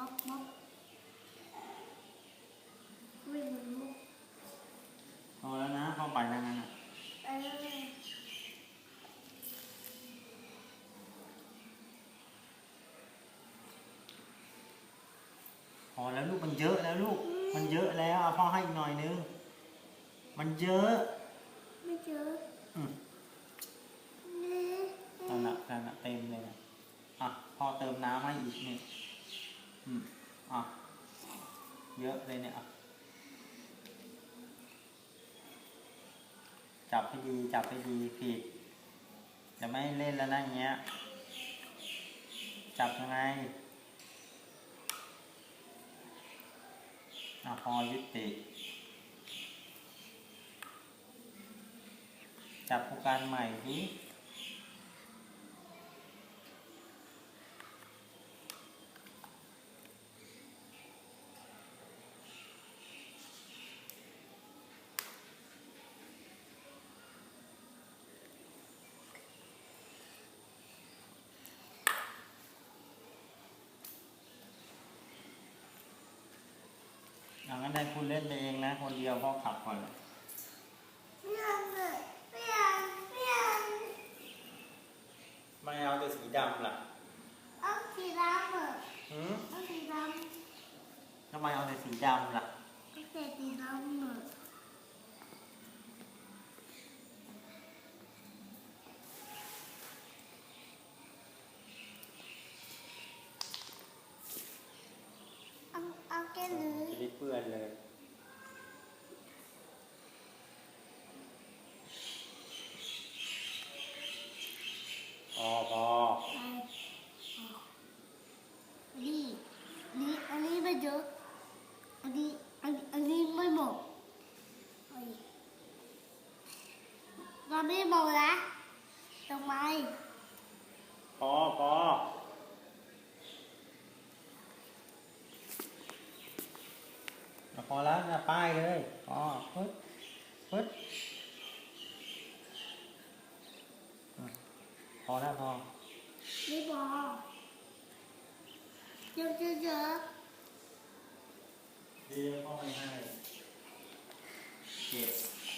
ม็อบม็อบวิ่งมันมุกพอแล้วนะพ่อไปแล้วงั้นน่ะเออพอแล้วลูกมันเยอะแล้วลูก มันเยอะแล้วเอาพ่อให้อีกหน่อยนึง มันเยอะ ไม่เจออืมนี่นั่นน่ะนั่นน่ะเต็มเลยนะอะพ่อเติมน้ำให้อีกนี่อืมอะ เยอะเลยเนี่ย จับให้ดี จับให้ดีผิดจะไม่เล่นแล้วนะอย่างเงี้ย จับยังไงอะพอยุติ จับผู้การใหม่ดิ คุณเล่นไปเองนะ คนเดียวพ่อขับก่อนเลยไม่เอาเลยไม่เอาไม่เอาไม่เอาแต่สีดำล่ะเอาสีดำเหรอหืมเอาสีดทำไมเอาแต่สีดำล่ะำเอาแต่สีดำเหรอเอาเอาแค่นี้ จะได้เปื้อนเลย พอพอ อันนี้อันนี้ อันนี้ไม่เยอะอันนี้อันอันนี้ไม่หมดเฮ้ยเราไม่หมดนะ เรียกพ่อไม่ให้เจ็บ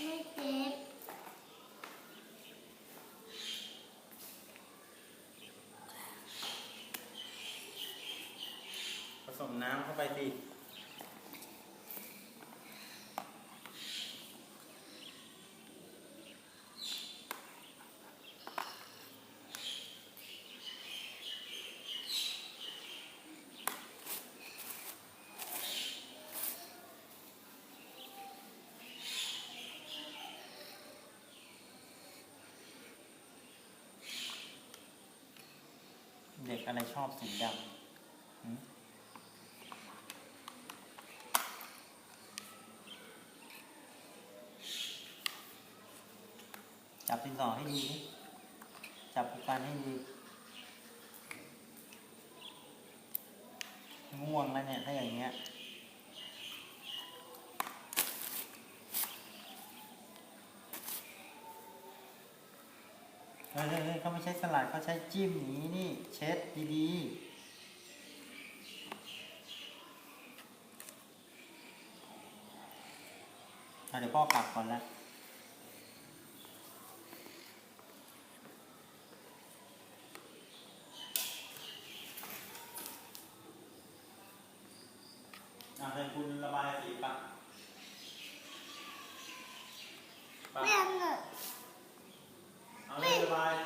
ไม่เจ็บผสมน้ำเข้าไปสิ เด็กอะไรชอบสีดำจับตินสอให้ดี จับผู้การให้ดีง่วงแล้วเนี่ย ถ้าอย่างเงี้ย เฮ้ยเฮ้ยเขาไม่ใช้สลัดเขาใช้จิ้มนี้นี่ เช็ดดีๆเดี๋ยวพ่อกลับก่อนละอะให้คุณระบายสีปะปะไม่เอาเลย realize